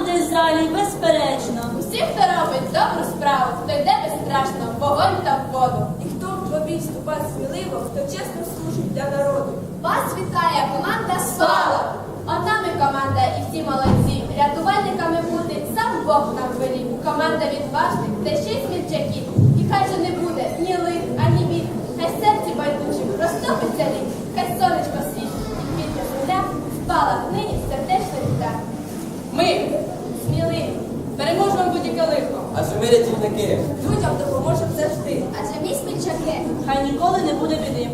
буде Ізраїль, безперечно. Усі, хто робить добру справу, хто йде безстрашно в вогонь та в воду. І хто в тобі вступає сміливо, хто чесно служить для народу. Вас вітає команда Слава! Одна ми команда і всі молодці. Рятувальниками бути сам Бог нам велів. Команда відважних та ще й смільчаків. І хай же не буде ні лих, ані бід. Хай серці байдужим розтопиться лід. Хай сонечко світить і квітне земля. Віта. Ми Сміливі. переможемо будь-яке лихо. Адже ми рятівники. Людям допоможемо завжди. Адже мій смільчаки. Хай ніколи не буде біди.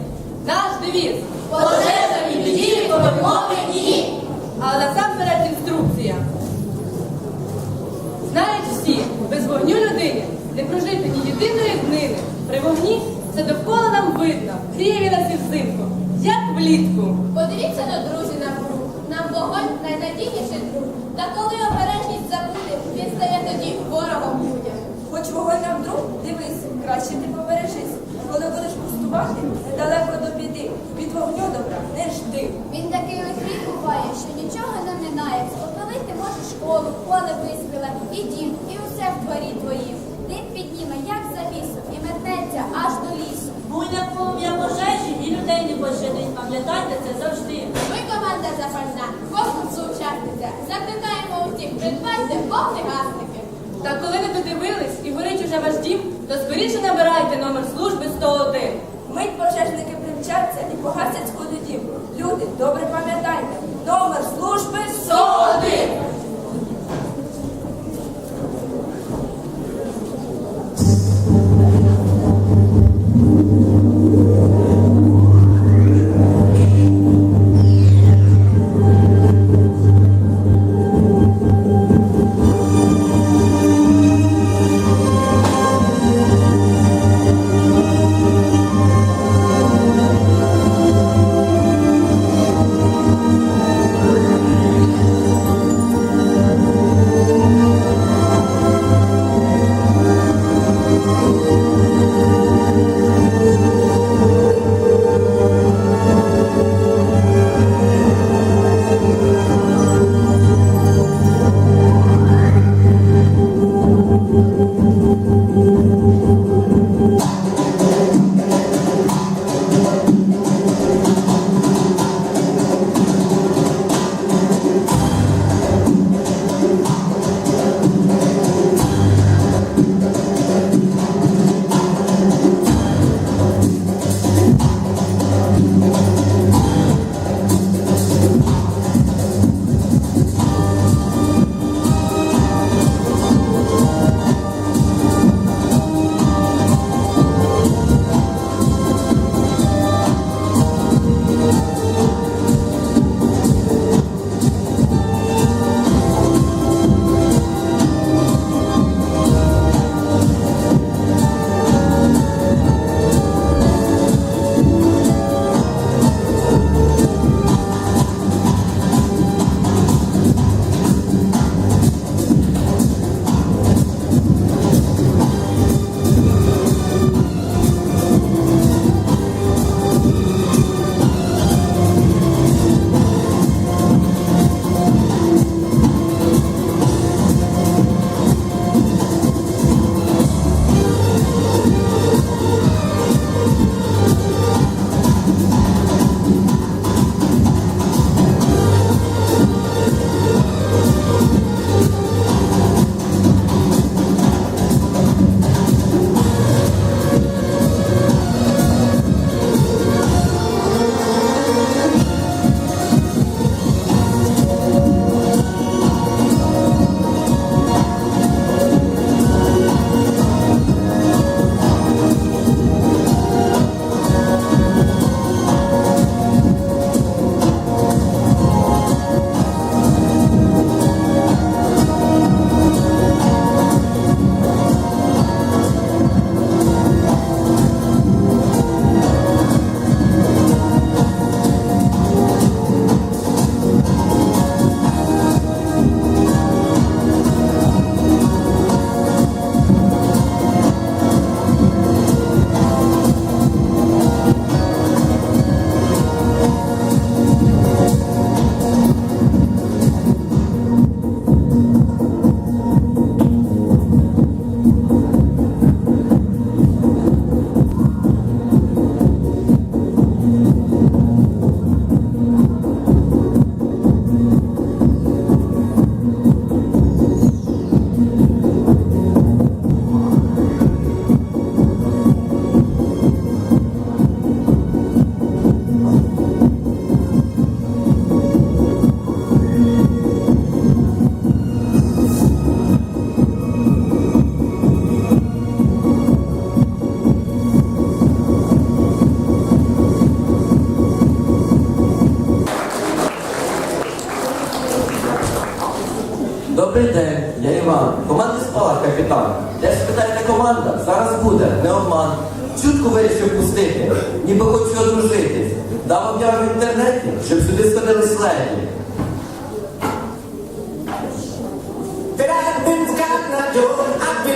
Наш девіз. Пожежа і біді допомоги ні. Але насамперед інструкція. Знають всі, без вогню людини не прожити ні єдиної днини. При вогні це довкола нам видно, гріє він нас і взимку, як влітку. Подивіться на друзі навкруг, нам вогонь найнадійніший друг. Та коли обережність забуде, він стає тоді ворогом людям. Хоч вогонь нам друг, дивись, краще ти побережись. Коли будеш пустувати, недалеко до біди. Від вогню добра не жди. Він такий лихий буває, що нічого не минає. Спопилити може школу, поле виспіле, і дім, і усе в дворі твоїм. Дим підніме, як завісу, і метнеться аж до лісу. Буде полум'я пожежі і людей не пощадить. Пам'ятайте це завжди. Ми команда запальна, учасниця. Закликаємо усіх, придбайте вогнегасники. Та коли не додивились і горить уже ваш дім, то скоріше набирайте номер служби 101. Мить пожежники примчаться і погасять сходу дім. Люди, добре пам'ятайте, номер служби 101.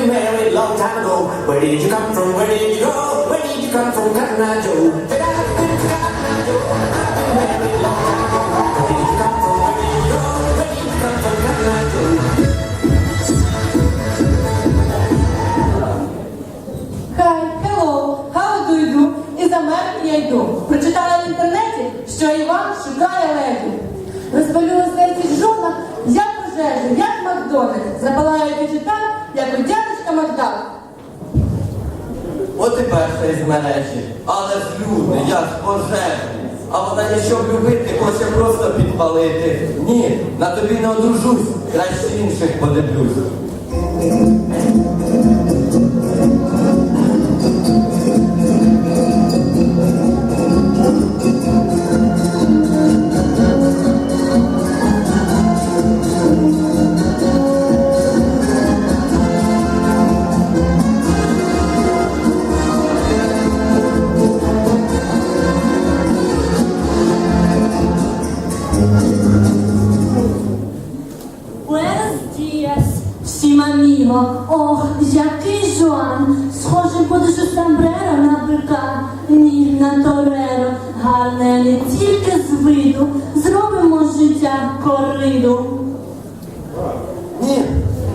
Been married long time ago. Where did you come from? Where did you go? Where did you come from, Cotton Eye Joe? Прочитала в інтернеті, що Іван шукає леді. Розпалює серці жона, як пожежу, як Макдональдс. Запалають очі так, як у дядечка Макдак. От і перша із мережі. Але ж люди, я ж пожежний. А вона не щоб любити, хоче просто підпалити. Ні, на тобі не одружусь, краще інших подивлюсь.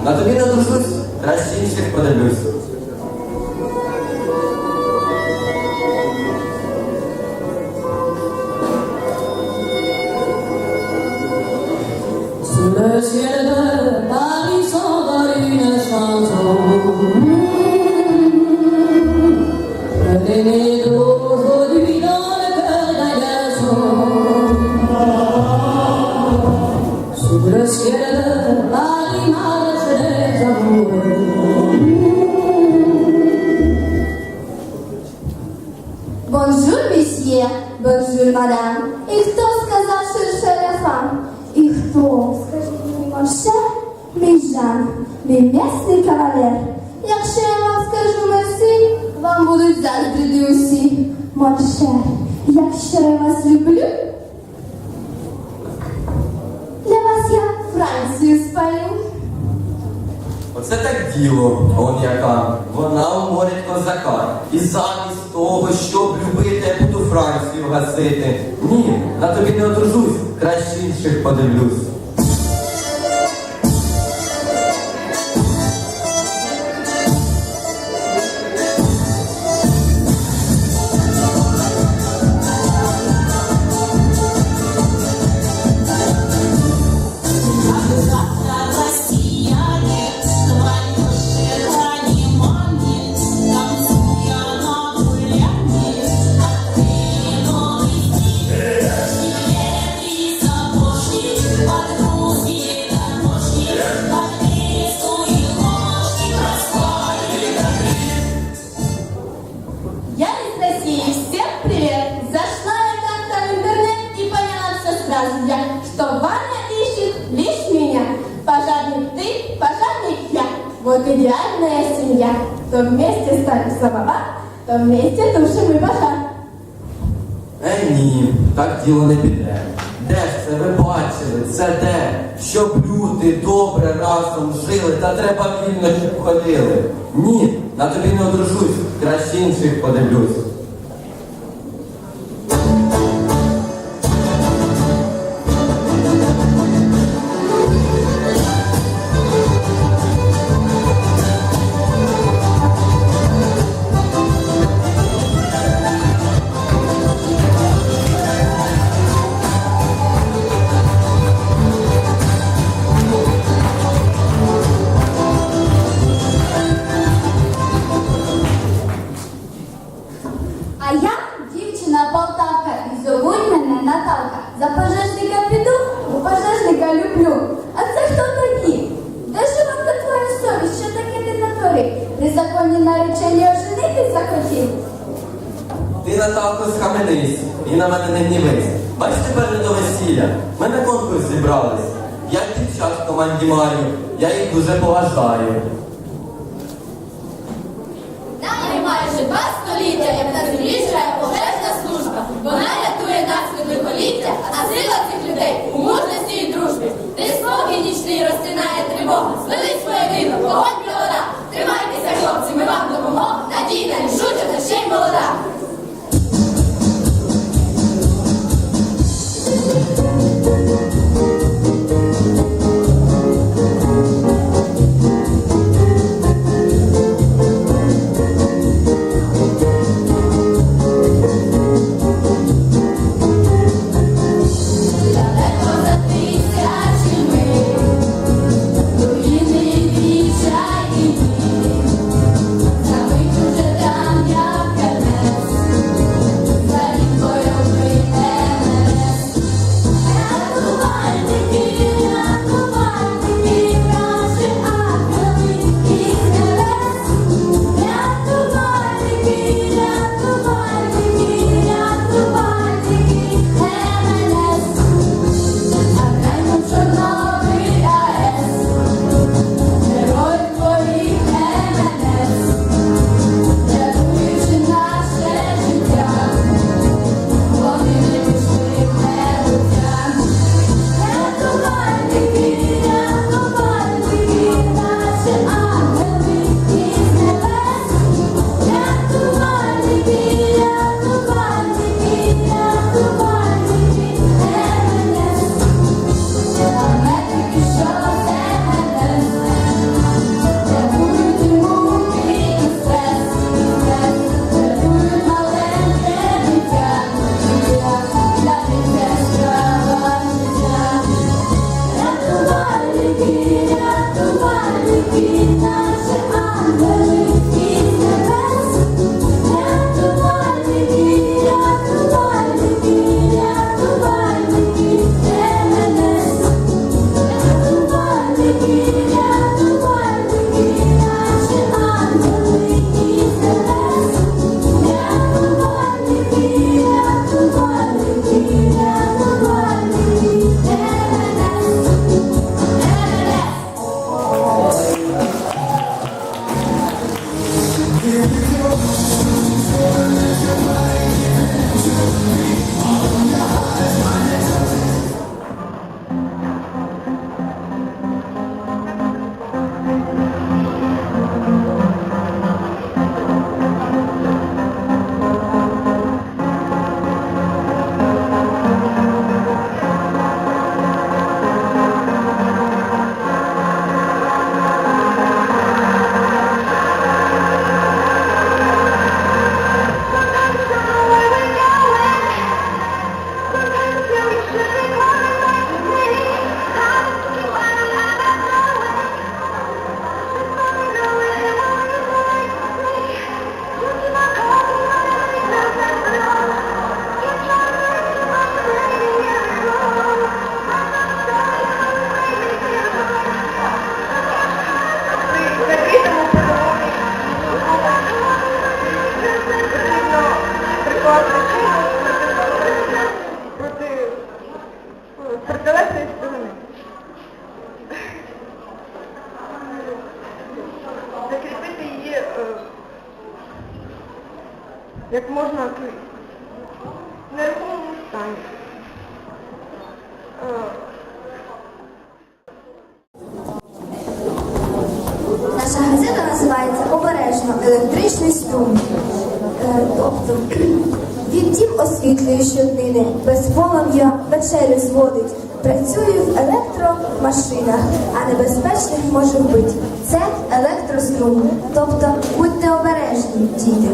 на тобі не одружусь, краще інших подивлюсь. Sous le ciel de Paris s'envole une chanson. Elle est née d'aujourd'hui dans le cœur d'un garçon. Sous le ciel de І? Скажіть мені, моншер, мій Жан, мій м'ясний кавалер. Якщо я вам скажу мерсі, вам будуть заздрити усі. Моншер, якщо я вас люблю, для вас я Францію спалю. Оце так діло, он яка. Вона уморить козака. І замість того, щоб любити, я буду Францію гасити. Ні, на тобі не одружусь, краще інших подивлюсь. Я Вот идеальная семья. То вместе ставим самовар, то вместе тушим и пожар. Е, ні, так діло не піде. Де ж це ви бачили? Це де? Щоб люди добре разом жили, та треба вільно, щоб ходили. Ні, на тобі не одружусь, краще інших подивлюсь. мені наречені оженитися хотів. Ти, Наталко, схаменись і на мене не гнівись. Бач тепер не до весілля. Ми на конкурс зібрались. Я дівчат в команді маю, я їх дуже поважаю. як можна в нерухомому стані. Е. Наша газета називається обережно електричний струм. Е, тобто він дім освітлює щоднини, без полум'я вечерю зводить, Працюю в електромашинах, а небезпечних може бути. Це електрострум. Тобто будьте обережні, діти.